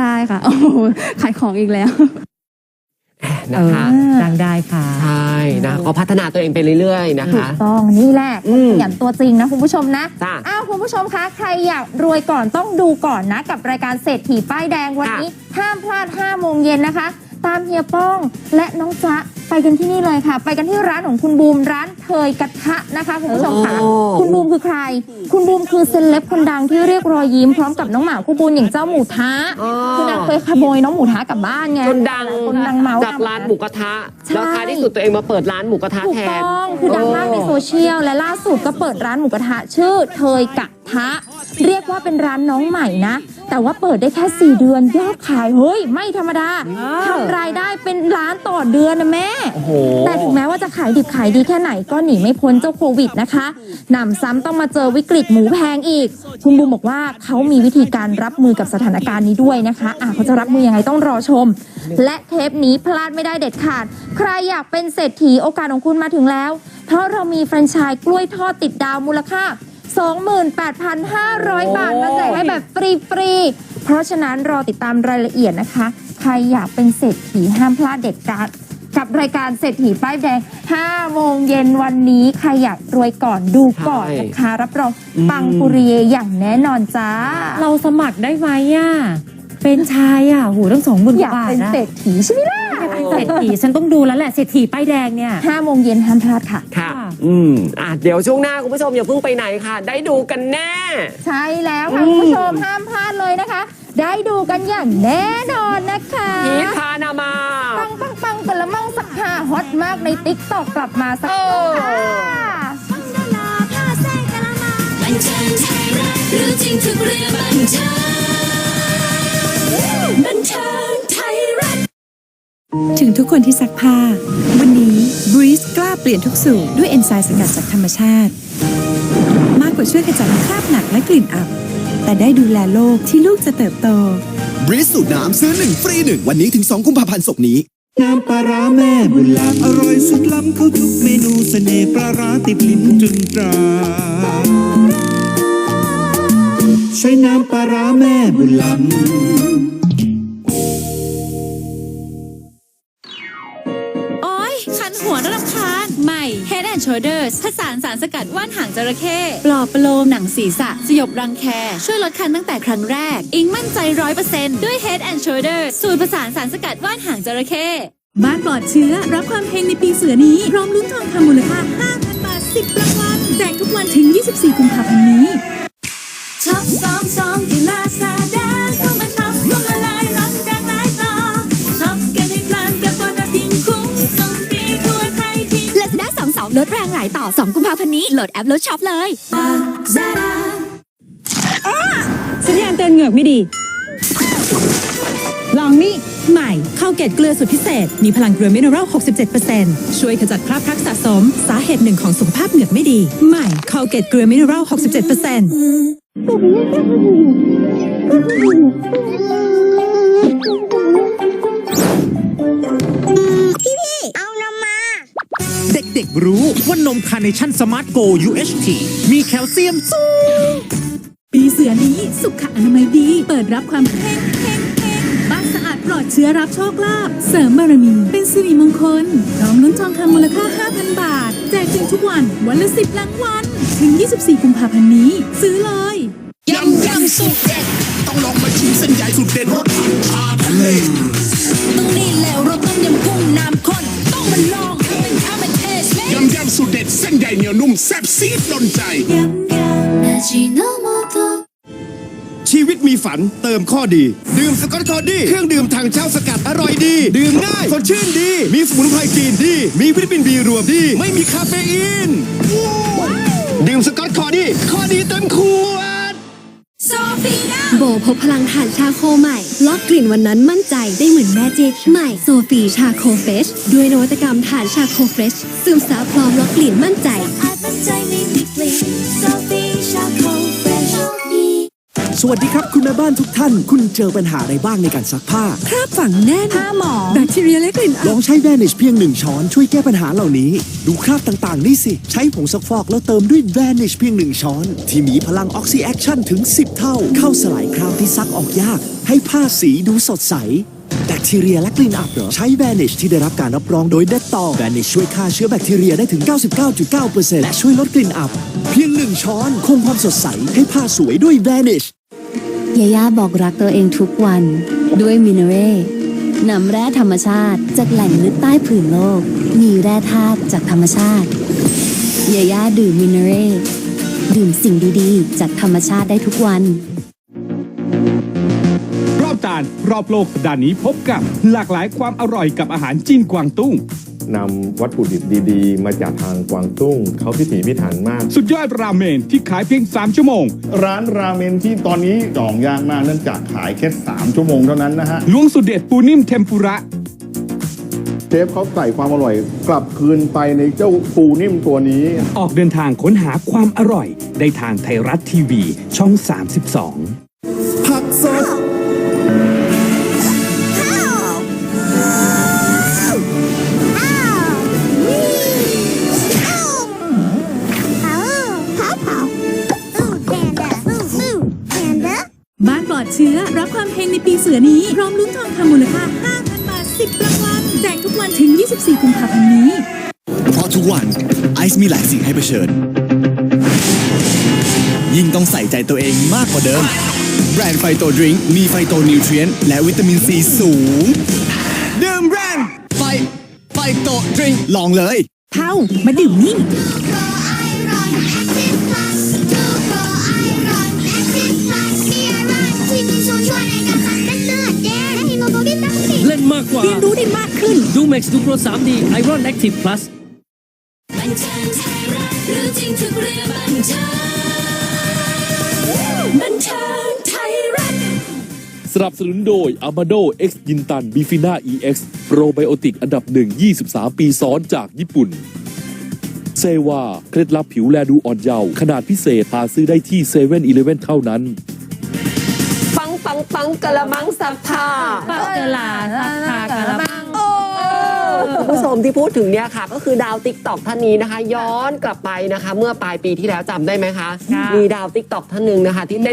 ได้ค่ะ โอ้โหขายของอีกแล้ว นะคะเออจ้างได้ค่ะ ใช่นะก็พัฒนาตัวเองไปเรื่อยๆนะถูคะ กต้องนี่แหละอืมขยันตัวจริงนะคุณผู้ชมนะจ้ะอ้าวคุณผู้ชมคะ ใครอยากรวยก่อนต้องดูก่อนนะ กับรายการเศรษฐีป้ายแดงวันนี้ ห้ามพลาด5โมงเย็นนะคะ ตามเฮียป้อง และน้องจ๊ะไปกันที่นี่เลยค่ะ ไปกันที่ร้านของคุณบูมร้านเทยกระทะนะคะคุณผู้ชมค่ะโอ้คุณบูมคือใคร คุณบูมคือเซเลบคนดังที่เรียกรอยยิ้มพร้อมกับน้องหมาคู่บุญอย่างเจ้าหมูทะอ๋อคือนางเคยขโมยน้องหมูทะกลับบ้านไงคนดังคนดังเมาส์จากร้านหมูกระทะใช่แล้วท้ายที่สุดตัวเองมาเปิดร้านหมูกระทะถูกแทนต้องคือดังมากในโซเชียลและล่าสุดก็เปิดร้านหมูกระทะชื่อเทยกะทะเรียกว่าเป็นร้านน้องใหม่นะ แต่ว่าเปิดได้แค่ 4 เดือนยอดขายเฮ้ย ไม่ธรรมดาทำรายได้เป็นล้านต่อเดือนนะแม่โอ้โหแต่ถึงแม้ว่าจะขายดิบขายดีแค่ไหนก็หนีไม่พ้นเจ้าโควิดนะคะหนำซ้ำต้องมาเจอวิกฤตหมูแพงอีก คุณบูมบอกว่าเขามีวิธีการรับมือกับสถานการณ์นี้ด้วยนะคะอะเขาจะรับมือยังไงต้องรอชม และเทปนี้พลาดไม่ได้เด็ดขาด ใครอยากเป็นเศรษฐีโอกาสของคุณมาถึงแล้ว เพราะเรามีแฟรนไชส์กล้วยทอดติดดาวมูลค่า 28,500 บาทมาแจกให้แบบฟรีๆ เพราะฉะนั้นรอติดตามรายละเอียดนะคะ ใครอยากเป็นเศรษฐีห้ามพลาดเด็ดขาดกับรายการเศรษฐีป้ายแดง 5 โมงเย็นวันนี้ ใครอยากรวยก่อนดูก่อนใช่นะคะ รับรองปังปุริเยอย่างแน่นอนจ้า เราสมัครได้ไหมอะ เป็นชายอะโหตั้งสองหมื่นอยากบาทเป็นนะเศรษฐีใช่ไหมล่ะ เป็นเศรษฐีฉันต้องดูแล้วแหละเศรษฐีป้ายแดงเนี่ย5โมงเย็นห้ามพลาดค่ะ ค่ะ ค่ะ อืมอะเดี๋ยวช่วงหน้าคุณผู้ชมอย่าเพิ่งไปไหนค่ะ ได้ดูกันแน่ ใช่แล้วค่ะ คุณผู้ชมห้ามพลาดเลยนะคะ ได้ดูกันอย่างแน่นอนนะคะพีทพานามา ปังปังปังกันละมั่งสักหาฮอตมากในติ๊กตอกกลับมาสักครู่ค่ะบันเทิงไทยรัฐรู้จริงทุกเรื่องบันเทิงบันเทิงไทยรัฐ ถึงทุกคนที่ซักผ้า วันนี้บรีสกล้าเปลี่ยนทุกสูตรด้วยเอนไซม์สกัดจากธรรมชาติ มากกว่าช่วยขจัดคราบหนักและกลิ่นอับ แต่ได้ดูแลโลกที่ลูกจะเติบโตบริสสูตรน้ำซื้อหนึ่งฟรีหนึ่งวันนี้ถึง 2 กุมภาพันธ์ศกนี้ น้ำปลาร้าแม่บุญล้ำอร่อยสุดล้ำเข้าทุกเมนูเสน่ห์ปลาร้าติดลิ้นจนตรา ใช้น้ำปลาร้าแม่บุญล้ำ Head and Shoulders ผสานสารสกัดว่านหางจระเข้ปลอบประโลมหนังศีรษะ สยบรังแค ช่วยลดคันตั้งแต่ครั้งแรก อิงมั่นใจร้อยเปอร์เซ็นต์ด้วย Head and Shoulders สูตรผสานสารสกัดว่านหางจระเข้บ้านปลอดเชื้อ รับความเฮงในปีเสือนี้ พร้อมลุ้นทองคำมูลค่า 5,000 บาท 10รางวัลแจกทุกวันถึง 24 กุมภาพันธ์นี้ช็อปสองสองที่ลาซาด้า ลดแรงหลายต่อ 2 กุมภาพันธ์นี้โหลดแอปลดช็อปเลยลาซาด้าสัญญาณเตือนเหงือกไม่ดี ลองนี่ใหม่ข้าวเกล็ดเกลือสุดพิเศษ มีพลังเกลือมินเนอรัล 67%ช่วยขจัดคราบพลักสะสม สาเหตุหนึ่งของสุขภาพเหงือกไม่ดี ใหม่ข้าวเกล็ดเกลือมินเนอรัล 67% รู้ว่านมคาร์เนชั่นสมาร์ทโก UHT มีแคลเซียมสูง ปีเสือนี้สุขอนามัยดี เปิดรับความเฮงเฮงเฮงบ้านสะอาดปลอดเชื้อรับโชคลาภเสริมบารมี เป็นสิริมงคลพร้อมลุ้นทองคำมูลค่า 5,000 บาท แจกจริงทุกวันวันละ 10รางวัลถึง 24 กุมภาพันธ์นี้ ซื้อเลยยำยำสุด นุ่มแซ่บซีดโดนใจ ชีวิตมีฝันเติมข้อดี ดื่มสกอตคอดี้เครื่องดื่มทางเช้าสกัดอร่อยดี ดื่มง่ายสดชื่นดี มีสมุนไพรจีนดี มีวิตามินบีรวมดี ไม่มีคาเฟอีน ดื่มสกอตคอดี้ข้อดีเต็มขวด โบพบพลังฐานชาโคใหม่ ล็อกกลิ่นวันนั้นมั่นใจได้เหมือนแมจิกใหม่โซฟีชาโคเฟชด้วยนวัตกรรมฐานชาโคเฟชซึมซับพร้อมล็อกกลิ่นมั่นใจอาจมั่นใจไม่มีกลิ่น สวัสดีครับคุณแม่บ้านทุกท่าน คุณเจอปัญหาอะไรบ้างในการซักผ้า คราบฝังแน่นผ้าหมอแบคทีเรียและกลิ่นลองใช้ Vanish เพียงหนึ่งช้อนช่วยแก้ปัญหาเหล่านี้ ดูคราบต่างๆ นี่สิ ใช้ผงซักฟอกแล้วเติมด้วย Vanish เพียงหนึ่งช้อน ที่มีพลังออกซิแอคชั่นถึง 10 เท่า เข้าสลายคราบที่ซักออกยาก ให้ผ้าสีดูสดใสแบคทีเรียและกลิ่นอับเหรอใช้ Vanish ที่ได้รับการรับรองโดย Dettol Vanish ช่วยฆ่าเชื้อแบคทีเรียได้ถึง 99.9%และช่วยลดกลิ่นอับ เพียงหนึ่งช้อน คงความสดใสให้ผ้าสวยด้วย Vanish ยาย่าบอกรักตัวเองทุกวัน ด้วยมินเนเร่นำแร่ธรรมชาติจากแหล่งลึกใต้ผืนโลก มีแร่ธาตุจากธรรมชาติยาย่าดื่มมินเร่ดื่มสิ่งดีๆ จากธรรมชาติได้ทุกวัน รอบจานรอบโลกสัปดาห์นี้พบกับหลากหลายความอร่อยกับอาหารจีนกวางตุ้ง นำวัตถุดิบดีๆ มาจากทางกวางตุ้ง เขาพิถีพิถันมาก สุดยอดราเมนที่ขายเพียง 3 ชั่วโมง ร้านราเมนที่ตอนนี้จองยากมากเนื่องจากขายแค่ 3 ชั่วโมงเท่านั้นนะฮะล้วงสุดเด็ดปูนิ่มเทมปุระเชฟเขาใส่ความอร่อย กลับคืนไปในเจ้าปูนิ่มตัวนี้ ออกเดินทางค้นหาความอร่อย ได้ทางไทยรัฐทีวี ช่อง 32 ผักสด ความเฮงในปีเสือนี้ พร้อมลุ้นทองคำมูลค่า 5,000 บาท 10รางวัลแจกทุกวันถึง 24 กุมภาพันธ์นี้ เพราะทุกวันไอซ์มีหลายสิ่งให้เผชิญ ยิ่งต้องใส่ใจตัวเองมากกว่าเดิม แบรนด์ไฟโตดริงก์มีไฟโตนิวเทรียนและวิตามินซีสูงดื่มแบรนด์ไฟไฟโตดริงก์ลองเลยเท่ามาดื่มนี่ากกว่า เรียนรู้ได้มากขึ้น ดูเม็กซ์ดูโปร 3D Iron Active Plus สนับสนุนโดย a m a d o X ยินตันบิฟิน่า EX โปรไบโอติกอันดับหนึ่ง23 ปีซ้อนจากญี่ปุ่น เซวาเคล็ดลับผิวแลดูอ่อนเยาว์ขนาดพิเศษหาซื้อได้ที่7 e เ e ่ e อเท่านั้น ปังปังปังกะละมังซักผ้าปักเจอลาสักพากะละมังคุณผู้ชมที่พูดถึงเนี่ยค่ะ ก็คือดาวติ๊กตอกท่านนี้นะคะ ย้อนกลับไปนะคะ เมื่อปลายปีที่แล้วจำได้ไหมคะ มีดาวติ๊กตอกท่านหนึ่งนะคะที่เต้น